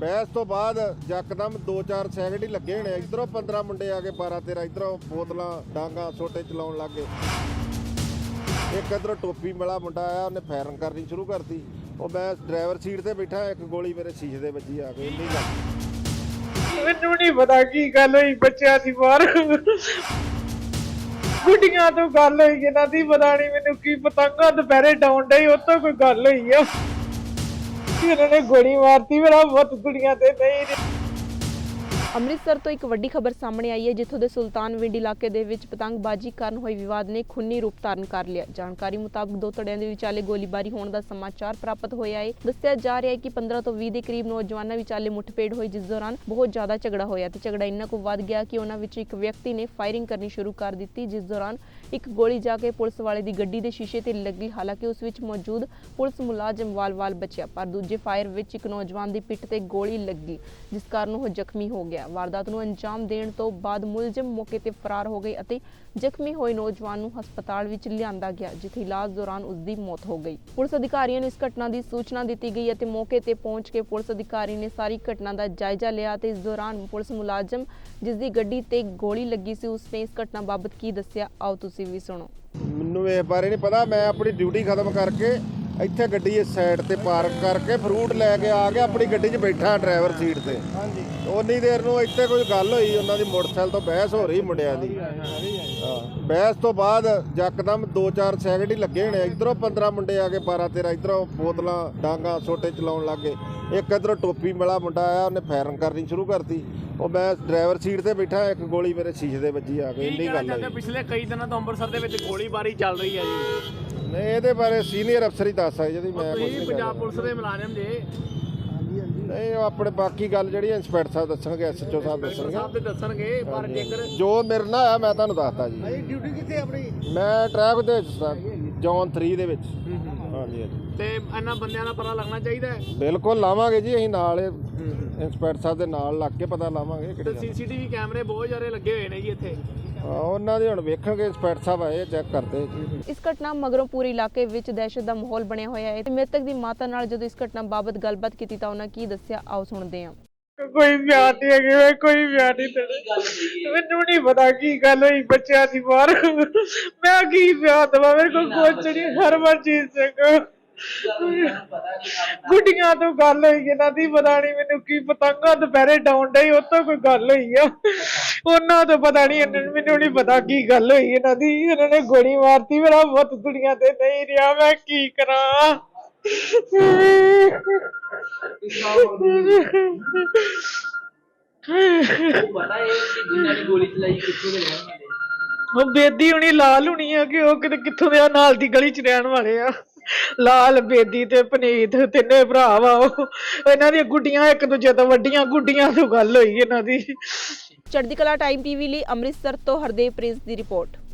ਬਹਿਸ ਤੋਂ ਬਾਅਦ ਯਕਦਮ 2-4 ਸੈਕਿੰਡ ਹੀ ਲੱਗੇ ਹੋਣੇ ਇਧਰੋਂ 15 ਮੁੰਡੇ ਆ ਕੇ 12-13 ਇਧਰੋਂ ਬੋਤਲਾਂ ਡਾਂਗਾ ਛੋਟੇ ਚਲਾਉਣ ਲੱਗੇ ਇੱਕ ਇਧਰੋਂ ਟੋਪੀ ਵਾਲਾ ਮੁੰਡਾ ਆਇਆ, ਉਹਨੇ ਫਾਇਰਿੰਗ ਕਰਨੀ ਸ਼ੁਰੂ ਕਰਤੀ। ਉਹ ਮੈਂ ਡਰਾਈਵਰ ਸੀਟ ਤੇ ਬੈਠਾ, ਇੱਕ ਗੋਲੀ ਮੇਰੇ ਸ਼ੀਸ਼ੇ ਦੇ ਵੱਜੀ ਆ ਕੇ, ਇੰਨੀ ਗੱਲ। ਮੈਨੂੰ ਨਹੀਂ ਪਤਾ ਕੀ ਗੱਲ ਹੋਈ, ਬੱਚਿਆਂ ਦੀ ਬਾਹਰ ਗੁੱਡੀਆਂ ਤੋਂ ਗੱਲ ਹੋਈ, ਇਹਨਾਂ ਦੀ ਪਤਾ ਨਹੀਂ ਮੈਨੂੰ ਕੀ ਪਤੰਗਾ ਦੁਪਹਿਰੇ ਡਾਉਣ ਡਈ ਉਹ ਤੋਂ ਕੋਈ ਗੱਲ ਹੋਈ ਆ। ਇਹਨਾਂ ਨੇ ਗੋਲੀ ਮਾਰਤੀ ਮੇਰਾ ਬਹੁਤ ਗੁੱਡੀਆਂ ਤੇ ਨਹੀਂ ਅੰਮ੍ਰਿਤਸਰ ਤੋਂ ਇੱਕ ਵੱਡੀ ਖਬਰ ਸਾਹਮਣੇ ਆਈ ਹੈ, ਜਿੱਥੋਂ ਦੇ ਸੁਲਤਾਨਵਿੰਡ ਇਲਾਕੇ ਦੇ ਵਿੱਚ ਪਤੰਗਬਾਜ਼ੀ ਕਾਰਨ ਹੋਏ ਵਿਵਾਦ ਨੇ ਖੂਨੀ ਰੂਪ ਧਾਰਨ ਕਰ ਲਿਆ। ਜਾਣਕਾਰੀ ਮੁਤਾਬਕ ਦੋ ਧੜਿਆਂ ਦੇ ਵਿਚਾਲੇ ਗੋਲੀਬਾਰੀ ਹੋਣ ਦਾ ਸਮਾਚਾਰ ਪ੍ਰਾਪਤ ਹੋਇਆ ਹੈ। ਦੱਸਿਆ ਜਾ ਰਿਹਾ ਹੈ ਕਿ 15 ਤੋਂ 20 ਦੇ ਕਰੀਬ ਨੌਜਵਾਨਾਂ ਵਿਚਾਲੇ ਮੁੱਠਭੇੜ ਹੋਈ, ਜਿਸ ਦੌਰਾਨ ਬਹੁਤ ਜ਼ਿਆਦਾ ਝਗੜਾ ਹੋਇਆ ਤੇ ਝਗੜਾ ਇੰਨਾ ਕੁ ਵੱਧ ਗਿਆ ਕਿ ਉਹਨਾਂ ਵਿੱਚ ਇੱਕ ਵਿਅਕਤੀ ਨੇ ਫਾਇਰਿੰਗ ਕਰਨੀ ਸ਼ੁਰੂ ਕਰ ਦਿੱਤੀ, ਜਿਸ ਦੌਰਾਨ ਇੱਕ ਗੋਲੀ ਜਾ ਕੇ ਪੁਲਿਸ ਵਾਲੇ ਦੀ ਗੱਡੀ ਦੇ ਸ਼ੀਸ਼ੇ ਤੇ ਲੱਗੀ। ਹਾਲਾਂਕਿ ਉਸ ਵਿੱਚ ਮੌਜੂਦ ਪੁਲਿਸ ਮੁਲਾਜ਼ਮ ਵਾਲ-ਵਾਲ ਬਚਿਆ, ਪਰ ਦੂਜੇ ਫਾਇਰ ਵਿੱਚ ਇੱਕ ਨੌਜਵਾਨ ਦੀ ਪਿੱਠ ਤੇ ਗੋਲੀ ਲੱਗੀ, ਜਿਸ ਕਾਰਨ ਉਹ ਜ਼ਖਮੀ ਹੋ ਗਿਆ। ਵਾਰਦਾਤ ਨੂੰ ਅੰਜਾਮ ਦੇਣ ਤੋਂ ਬਾਅਦ ਮੁਲਜ਼ਮ ਮੌਕੇ ਤੇ ਫਰਾਰ ਹੋ ਗਏ ਅਤੇ ਜ਼ਖਮੀ ਹੋਏ ਨੌਜਵਾਨ ਨੂੰ ਹਸਪਤਾਲ ਵਿੱਚ ਲਿਆਂਦਾ ਗਿਆ, ਜਿੱਥੇ ਇਲਾਜ ਦੌਰਾਨ ਉਸ ਦੀ ਮੌਤ ਹੋ ਗਈ। ਪੁਲਿਸ ਅਧਿਕਾਰੀਆਂ ਨੂੰ ਇਸ ਘਟਨਾ ਦੀ ਸੂਚਨਾ ਦਿੱਤੀ ਗਈ ਅਤੇ ਮੌਕੇ ਤੇ ਪਹੁੰਚ ਕੇ ਪੁਲਿਸ ਅਧਿਕਾਰੀ ਨੇ ਸਾਰੀ ਘਟਨਾ ਦਾ ਜਾਇਜ਼ਾ ਲਿਆ ਤੇ ਇਸ ਦੌਰਾਨ ਪੁਲਿਸ ਮੁਲਾਜ਼ਮ ਜਿਸ ਦੀ ਗੱਡੀ ਤੇ ਗੋਲੀ ਲੱਗੀ ਸੀ, ਉਸਨੇ ਇਸ ਘਟਨਾ ਬਾਬਤ ਕੀ ਦੱਸਿਆ? ਆਓ ਤੁਸੀਂ ਵੀ ਸੁਣੋ। ਮੈਨੂੰ ਇਹ ਬਾਰੇ ਨਹੀਂ ਪਤਾ, ਮੈਂ ਆਪਣੀ ਡਿਊਟੀ ਖਤਮ ਕਰਕੇ ਇੱਥੇ ਗੱਡੀ ਇਸ ਸਾਈਡ ਤੇ ਪਾਰਕ ਕਰਕੇ ਫਰੂਟ ਲੈ ਕੇ ਆ ਕੇ ਆਪਣੀ ਗੱਡੀ 'ਚ ਬੈਠਾ ਡਰਾਈਵਰ ਸੀਟ ਤੇ। ਹਾਂਜੀ। ਉਨੀ ਦੇਰ ਨੂੰ ਇੱਥੇ ਕੋਈ ਗੱਲ ਹੋਈ ਉਹਨਾਂ ਦੀ ਮੋਟਰਸਾਈਕਲ ਤੋਂ ਬਹਿਸ ਹੋ ਰਹੀ ਮੁੰਡਿਆਂ ਦੀ। ਹਾਂ ਬਹਿਸ ਤੋਂ ਬਾਅਦ ਯਕਦਮ 2-4 ਸੈਕਿੰਡ ਹੀ ਲੱਗੇ ਹੋਣੇ ਇਧਰੋਂ 15 ਮੁੰਡੇ ਆ ਕੇ 12-13 ਇਧਰੋਂ ਬੋਤਲਾਂ ਡਾਂਗਾ ਛੋਟੇ ਚਲਾਉਣ ਲੱਗੇ ਇੱਕ ਇਧਰੋਂ ਟੋਪੀ ਵਾਲਾ ਮੁੰਡਾ ਆਇਆ ਉਹਨੇ ਫਾਇਰਿੰਗ ਕਰਨੀ ਸ਼ੁਰੂ ਕਰਤੀ। ਉਹ ਮੈਂ ਡਰਾਈਵਰ ਸੀਟ ਤੇ ਬੈਠਾ ਇੱਕ ਗੋਲੀ ਮੇਰੇ ਸ਼ੀਸ਼ੇ ਦੇ ਵੱਜੀ ਆ ਕੇ ਇੰਨੀ ਗੱਲ ਹੋਈ। ਪਿਛਲੇ ਕਈ ਦਿਨਾਂ ਤੋਂ ਅੰਮ੍ਰਿਤਸਰ ਦੇ ਵਿੱਚ ਗੋਲੀਬਾਰੀ ਚੱਲ ਰਹੀ ਹੈ ਜੀ। ਨਹੀਂ ਇਹਦੇ ਬਾਰੇ ਸੀਨੀਅਰ ਅਫਸਰ ਹੀ ਦੱਸ ਸਕਦੇ ਜੀ ਮੈਂ ਤੁਸੀਂ ਨਹੀਂ ਪੰਜਾਬ ਪੁਲਿਸ ਦੇ ਮੁਲਾਜ਼ਮ ਜੇ। ਨਹੀਂ ਉਹ ਆਪਣੇ ਬਾਕੀ ਗੱਲ ਜਿਹੜੀ ਇੰਸਪੈਕਟਰ ਸਾਹਿਬ ਦੱਸਣਗੇ ਐਸਐਚਓ ਸਾਹਿਬ ਸਾਹਿਬ ਦੱਸਣਗੇ। ਤੇ ਦੱਸਣਗੇ ਪਰ ਜੇਕਰ ਜੋ ਮੇਰੇ ਨਾਲ ਆ ਮੈਂ ਤੁਹਾਨੂੰ ਦੱਸਤਾ ਜੀ। ਡਿਊਟੀ ਕਿੱਥੇ ਆਪਣੀ? ਮੈਂ ਟਰੈਕ ਦੇ ਵਿੱਚ ਜੌਨ 3 ਦੇ ਵਿੱਚ। ਹਾਂਜੀ ਹਾਂਜੀ। ਤੇ ਇਹਨਾਂ ਬੰਦਿਆਂ ਦਾ ਪਤਾ ਲੱਗਣਾ ਚਾਹੀਦਾ ਹੈ? ਬਿਲਕੁਲ ਲਾਵਾਂਗੇ ਜੀ ਅਸੀਂ ਨਾਲ ਇੰਸਪੈਕਟਰ ਸਾਹਿਬ ਦੇ ਨਾਲ ਲੱਗ ਕੇ ਪਤਾ ਲਾਵਾਂਗੇ ਤੇ ਕਿਹੜੀ ਸੀਸੀਟੀਵੀ ਕੈਮਰੇ ਬਹੁਤ ਜ਼ਿਆਦਾ ਲੱਗੇ ਹੋਏ ਨੇ ਜੀ ਇੱਥੇ। ਉਹਨਾਂ ਦੀ ਹੁਣ ਵੇਖਣਗੇ ਇੰਸਪੈਕਟਰ ਸਾਹਿਬ ਆਏ ਚੈੱਕ ਕਰਦੇ ਇਸ ਘਟਨਾ ਮਗਰੋਂ ਪੂਰੇ ਇਲਾਕੇ ਵਿੱਚ ਦਹਿਸ਼ਤ ਦਾ ਮਾਹੌਲ ਬਣਿਆ ਹੋਇਆ ਹੈ ਤੇ ਮ੍ਰਿਤਕ ਦੀ ਮਾਤਾ ਨਾਲ ਜਦੋਂ ਇਸ ਘਟਨਾ ਬਾਬਤ ਗੱਲਬਾਤ ਕੀਤੀ ਤਾਂ ਉਹਨਾਂ ਕੀ ਦੱਸਿਆ? ਆਓ ਸੁਣਦੇ ਹਾਂ। ਕੋਈ ਵਿਆਹ ਨਹੀਂ ਹੈਗੇ ਵੇ, ਕੋਈ ਵਿਆਹ ਨਹੀਂ ਤੇਰੇ ਮੈਨੂੰ ਨਹੀਂ ਪਤਾ ਕੀ ਗੱਲ ਹੋਈ ਬੱਚਿਆਂ ਦੀ ਬਾਹਰ ਮੈਂ ਕੀ ਵਿਆਹ ਦਵਾ ਮੇਰੇ ਕੋਲ ਕੁਛ ਨਹੀਂ ਹਰਮਨਜੀਤ ਸਿੰਘ ਗੁੱਡੀਆਂ ਤੋਂ ਗੱਲ ਹੋਈ ਇਹਨਾਂ ਦੀ ਪਤਾ ਨਹੀਂ ਮੈਨੂੰ ਕੀ ਪਤੰਗਾ ਦੁਪਹਿਰੇ ਡਾਉਣ ਡਈ ਉਹ ਤੋਂ ਕੋਈ ਗੱਲ ਹੋਈ ਆ। ਉਹਨਾਂ ਤੋਂ ਪਤਾ ਨਹੀਂ, ਇਹਨਾਂ ਨੂੰ ਮੈਨੂੰ ਨਹੀਂ ਪਤਾ ਕੀ ਗੱਲ ਹੋਈ ਇਹਨਾਂ ਦੀ। ਇਹਨਾਂ ਨੇ ਗੋਲੀ ਮਾਰਤੀ, ਮੇਰਾ ਬਹੁਤ ਦੁਨੀਆ ਤੇ ਨਹੀਂ ਰਿਹਾ, ਮੈਂ ਕੀ ਕਰਾਂ? ਪਤਾ ਹੈ ਕਿ ਜਿਨ੍ਹਾਂ ਨੇ ਗੋਲੀ ਚਲਾਈ ਕਿੱਥੋਂ ਦੇ ਰਹਿਣ ਵਾਲੇ ਉਹ ਬੇਦੀ ਹੁਣੀ ਲਾਲ ਹੁਣੀ ਆ ਕਿ ਉਹ ਕਿਤੇ ਕਿੱਥੋਂ ਦੇ ਆ, ਨਾਲ ਦੀ ਗਲੀ ਚ ਰਹਿਣ ਵਾਲੇ ਆ। ਲਾਲ, ਬੇਦੀ ਤੇ ਪਨੀਤ, ਤਿੰਨੇ ਭਰਾ ਵਾ ਉਹ। ਇਹਨਾਂ ਦੀਆਂ ਗੁੱਡੀਆਂ ਇੱਕ ਦੂਜੇ ਤੋਂ ਵੱਡੀਆਂ ਗੁੱਡੀਆਂ ਤੋਂ ਗੱਲ ਹੋਈ ਇਹਨਾਂ ਦੀ। ਚੜ੍ਹਦੀ ਕਲਾ ਟਾਈਮ ਟੀਵੀ ਲਈ ਅੰਮ੍ਰਿਤਸਰ ਤੋਂ ਹਰਦੇਵ ਪ੍ਰਿੰਸ ਦੀ ਰਿਪੋਰਟ।